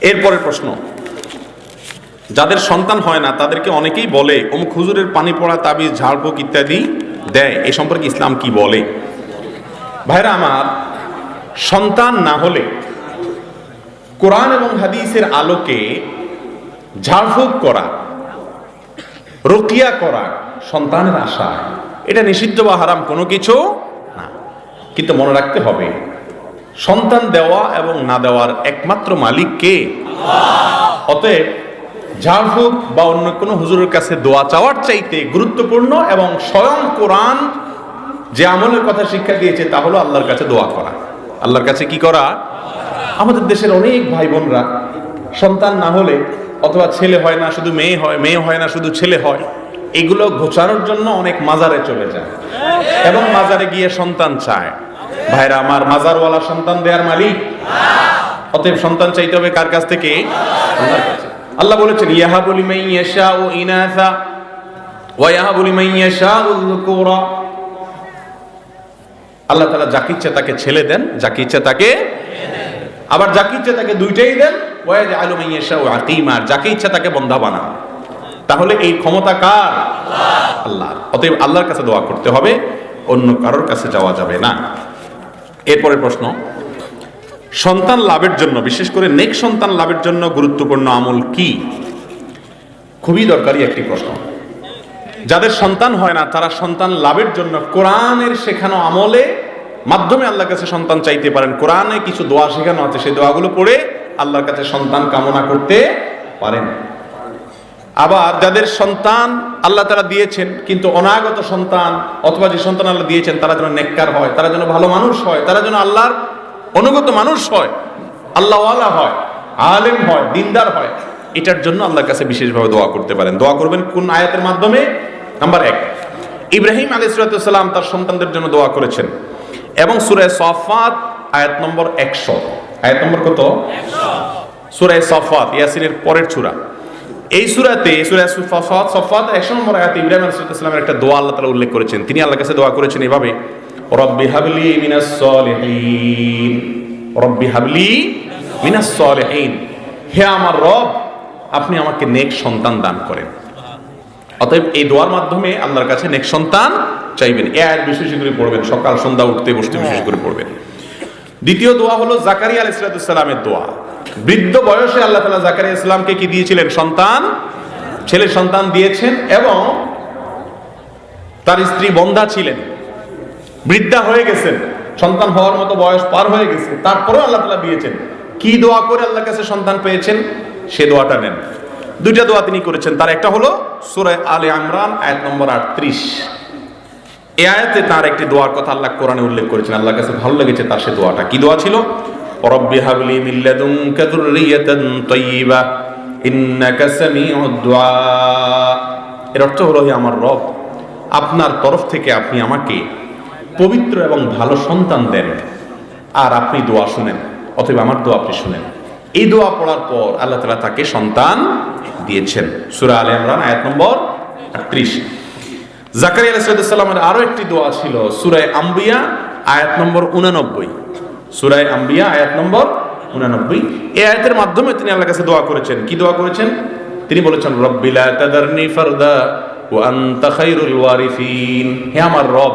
এরপরের প্রশ্ন। যাদের সন্তান হয় না, তাদেরকে অনেকেই বলে, অমুক হুজুরের পানি পড়া, তাবিজ, ঝাড়ফুঁক ইত্যাদি দেয়। এ সম্পর্কে ইসলাম কি বলে? ভাইরা আমার, সন্তান না হলে কোরআন এবং হাদিসের আলোকে ঝাড়ফুঁক করা, রকিয়া করা সন্তানের আশা এটা নিষিদ্ধ বা হারাম কোনো কিছু না। কিন্তু মনে রাখতে হবে সন্তান দেওয়া এবং না দেওয়ার একমাত্র মালিক কে? অতএব ঝাড়ফুঁক বা অন্য কোনো হুজুরের কাছে দোয়া চাওয়ার চাইতে গুরুত্বপূর্ণ এবং স্বয়ং কোরআন যে আমলের কথা শিক্ষা দিয়েছে তা হলো আল্লাহর কাছে দোয়া করা। আল্লাহর কাছে কি করা? আমাদের দেশের অনেক ভাই বোনরা সন্তান না হলে অথবা ছেলে হয় না শুধু মেয়ে হয় মেয়ে হয় না শুধু ছেলে হয় এগুলো ঘোচানোর জন্য অনেক মাজারে চলে যায়। এবং মাজারে গিয়ে সন্তান চায়। ভাইরা, আমার মাজারওয়ালা সন্তান দেওয়ার মালিক। অতএব সন্তান চাইতে হবে কার কাছ থেকে? আল্লাহ বলেছেন ইয়াহা বলি মাই ইয়াশা ও ইনাসা ওয়া ইয়াহা বলি মাই ইয়াশা উযকুরা আল্লাহ তাআলা যাকে ইচ্ছা তাকে ছেলে দেন, যাকে ইচ্ছা তাকে আবার যাকে ইচ্ছা তাকে দুইটাই দেন, ওয়া জাআলু মাই ইয়াশা ও আকিমা যাকে ইচ্ছা তাকে বন্ধা বানান। তাহলে এই ক্ষমতা কার? আল্লাহ অতএব আল্লাহর কাছে দোয়া করতে হবে, অন্য কারোর কাছে যাওয়া যাবে না। এরপরের প্রশ্ন, সন্তান লাভের জন্য, বিশেষ করে নেক সন্তান লাভের জন্য গুরুত্বপূর্ণ আমল কি? খুবই দরকারি একটি প্রশ্ন। যাদের সন্তান হয় না, তারা সন্তান লাভের জন্য কোরআনের শেখানো আমলে মাধ্যমে আল্লাহর কাছে সন্তান চাইতে পারেন। কোরআনে কিছু দোয়া শেখানো আছে, সেই দোয়াগুলো পড়ে আল্লাহর কাছে সন্তান কামনা করতে পারেন। আবার যাদের সন্তান আল্লাহ তারা দিয়েছেন কিন্তু অনাগত সন্তান অথবা যে সন্তান আল্লাহ দিয়েছেন তারা যেন নেককার হয় তারা যেন ভালো মানুষ হয় তারা যেন আল্লাহর অনুগত মানুষ হয় আল্লাহওয়ালা হয় আলেম হয় দিনদার হয় এটার জন্য আল্লাহর কাছে বিশেষভাবে দোয়া করতে পারেন। দোয়া করবেন কোন আয়াতের মাধ্যমে? নাম্বার এক ইব্রাহিম আলী সালাম তার সন্তানদের জন্য দোয়া করেছেন এবং সুরায় সফাত আয়াত নম্বর একশো। আয়াত নম্বর কত? সুরায় সফাত ইয়াসিনের পরের চূড়া এই সুরাতে সুরায় সফাত সফাত একশো নম্বর আয়াতে ইব্রাহিম আলাইহিসসালামের একটা দোয়া আল্লাহ তাআলা উল্লেখ করেছেন। তিনি আল্লাহর কাছে দোয়া করেছেন এভাবে রব্বি হাবলি মিনাস সলিহিন রব্বি হাবলি মিনাস সলিহিন। হে আমার রব আপনি আমাকে নেক সন্তান দান করেন। অতএব এই দোয়ার মাধ্যমে আল্লাহর কাছে নেক সন্তান চাইবেন। এ আয়াত বিশেষ করে পড়বেন সকাল সন্ধ্যা উঠতে বসতে বিশেষ করে পড়বেন। দ্বিতীয় দোয়া হলো জাকারিয়া আলাইসালামের দোয়া। বৃদ্ধ বয়সে আল্লাহ তালা জাকারিয়া ইসলামকে কি দিয়েছিলেন? সন্তান। ছেলে সন্তান দিয়েছেন এবং তার স্ত্রী বন্ধা ছিলেন। বৃদ্ধা হয়ে গেছেন। সন্তান হওয়ার মতো বয়স পার হয়ে গেছে। তারপরেও আল্লাহ তালা দিয়েছেন। কি দোয়া করে আল্লাহর কাছে সন্তান পেয়েছেন? সে দোয়াটা নেন। দুইটা দোয়া তিনি করেছেন। তার একটা হলো সুরায় আলে আমরান আয়াত নম্বর আটত্রিশ। এ আয়াতে তার একটি দোয়ার কথা আল্লাহ কোরআনে উল্লেখ করেছেন। আল্লাহর কাছে ভালো লেগেছে তার সে দোয়াটা। কি দোয়া ছিল? রব্বি হাবলি মিন লাদুনকা যুররিয়াতান তাইয়্যিবা ইন্নাকা সামিউদ দুআ। এর অর্থ হলো, হে আমার রব, আপনার তরফ থেকে আপনি আমাকে পবিত্র এবং ভালো সন্তান দেন, আর আপনি দোয়া শুনেন অথবা আমার দোয়া আপনি শুনেন। এই দোয়া পড়ার পর আল্লাহ তালা তাকে সন্তান দিয়েছেন। সুরা আলে ইমরান, আয়াত নম্বর আটত্রিশ জাকারিয়া আলাইসালামের আরও একটি দোয়া ছিল, সুরায় আম্বিয়া, আয়াত নম্বর উনানব্বই। সুরায় আম্বিয়া, আয়াত নম্বর উনানব্বই। এই আয়াতের মাধ্যমে তিনি আল্লাহর কাছে দোয়া করেছেন। কি দোয়া করেছেন? তিনি বলেছেন রব্বিলা তাদারনি ফারদা ওয়া আনতা খায়রুল ওয়ারিসিন। হে আমার রব,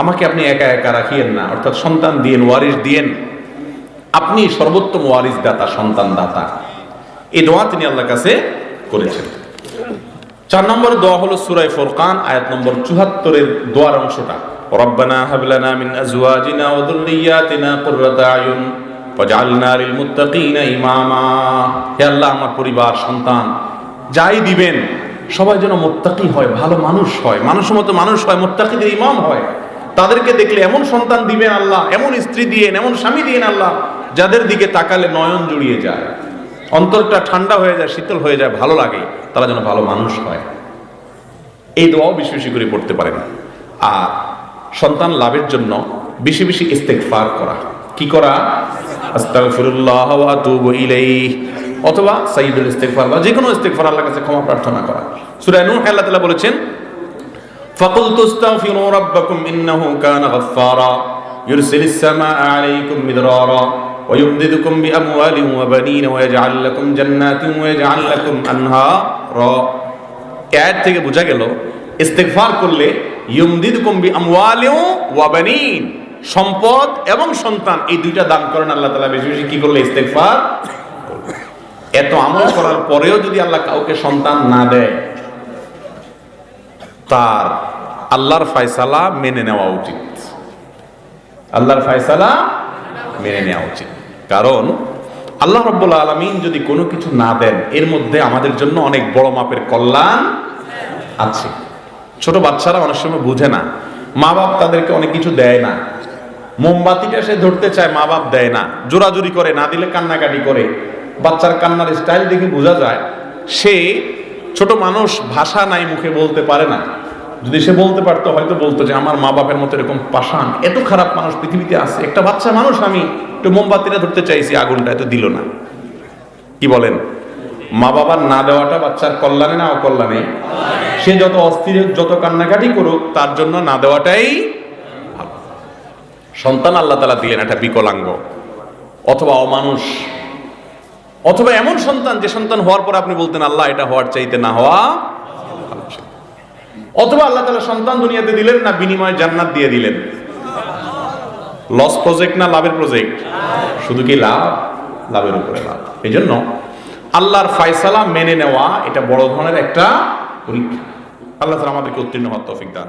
আমাকে আপনি একা একা রাখিয়েন না, অর্থাৎ সন্তান দিয়েন, ওয়ারিস দিয়েন। আপনি সর্বোত্তম ওয়ারিস দাতা সন্তান দাতা এই দোয়া তিনি আল্লাহর কাছে করেছেন। চার নম্বর দোয়া হলো সুরাই ফুরকান, আয়াত নম্বর চুহাত্তরের দোয়ার অংশটা। হাবলানা মিন আজওয়াজিনা ওয়া যুররিয়াতিনা কুররাতা আয়ুন ওয়াজআলনা লিল মুত্তাকিনা ইমামা। হে আল্লাহ, আমার পরিবার, সন্তান, যাই দিবেন, সবাই যেন মুত্তাকি হয়, ভালো মানুষ হয়, মানুষের মতো মানুষ হয়, মুত্তাকিদের ইমাম হয়। তাদেরকে দেখলে এমন সন্তান দিবেন আল্লাহ, এমন স্ত্রী দিয়েন, এমন স্বামী দিয়েন আল্লাহ, যাদের দিকে তাকালে নয়ন জুড়িয়ে যায়। অন্তরটা ঠান্ডা হয়ে যায়, শীতল হয়ে যায়, ভালো লাগে, তারা যেন ভালো মানুষ হয়। এই দোয়াও বেশি বেশি করে পড়তে পারেন। আর সন্তান লাভের জন্য বেশি বেশি ইস্তেকফার করা কি করা আস্তাগফিরুল্লাহ ওয়া আতুবু ইলাইহি অথবা সাইয়্যিদুল ইস্তেগফার বা যে কোনো ইস্তেগফার আল্লাহর কাছে ক্ষমা প্রার্থনা করা সূরা নূহ আল্লাহ তাআলা বলেছেন فقلت استغفروا ربكم انه كان غفارا يرسل السماء عليكم مدرارا ويمددكم بأموال وبنين ويجعل لكم جنات ويجعل لكم أنهارا এর থেকে বোঝা গেল ইস্তেগফার করলে সম্পদ এবং সন্তান, এই দুইটা দান করেন আল্লাহ তালা বেশি বেশি কি করলে? ইস্তেগফার এত আমল করার পরেও যদি আল্লাহ কাউকে সন্তান না দেয়, তার আল্লাহর ফয়সালা মেনে নেওয়া উচিত। আল্লাহর ফয়সালা মেনে নেওয়া উচিত। কারণ আল্লাহ রব্বুল আলমিন যদি কোনো কিছু না দেন, এর মধ্যে আমাদের জন্য অনেক বড় মাপের কল্যাণ আছে। ছোট বাচ্চারা অনেক সময় বুঝে না। মা বাপ তাদেরকে অনেক কিছু দেয় না। মোমবাতিটা সে ধরতে চায়, মা বাপ দেয় না। জোরাজুরি করে, না দিলে কান্নাকাটি করে। বাচ্চার কান্নার স্টাইল দেখে বোঝা যায়, সে ছোট মানুষ ভাষা নাই মুখে বলতে পারে না। যদি সে বলতে পারতো, হয়তো বলতো যে, আমার মা বাপের মতো এরকম পাষাণ, এত খারাপ মানুষ পৃথিবীতে আছে। একটা বাচ্চা মানুষ আমি একটু মোমবাতিটা ধরতে চাইছি, আগুনটা এত দিল না। কি বলেন? মা বাবার না দেওয়াটা বাচ্চার কল্যাণে না অকল্যাণে? সে যত অস্থির, যত কান্নাকাটি করুক, তার জন্য না দেওয়াটাই সন্তান আল্লাহ তালা দিলেন একটা বিকলাঙ্গ অথবা অমানুষ। অথবা এমন সন্তান, যে সন্তান হওয়ার পর আপনি বলতেন, আল্লাহ, এটা হওয়ার চাইতে না হওয়া অথবা আল্লাহ তালা সন্তান দুনিয়াতে দিলেন না, বিনিময়ে জান্নাত দিয়ে দিলেন। লস প্রজেক্ট না লাভের প্রজেক্ট শুধু কি লাভ? লাভের উপরে লাভ। এই জন্য আল্লাহর ফায়সালা মেনে নেওয়া এটা বড় ধরনের একটা পরীক্ষা আল্লাহ আমাদেরকে উত্তীর্ণ হওয়ার তৌফিক দান।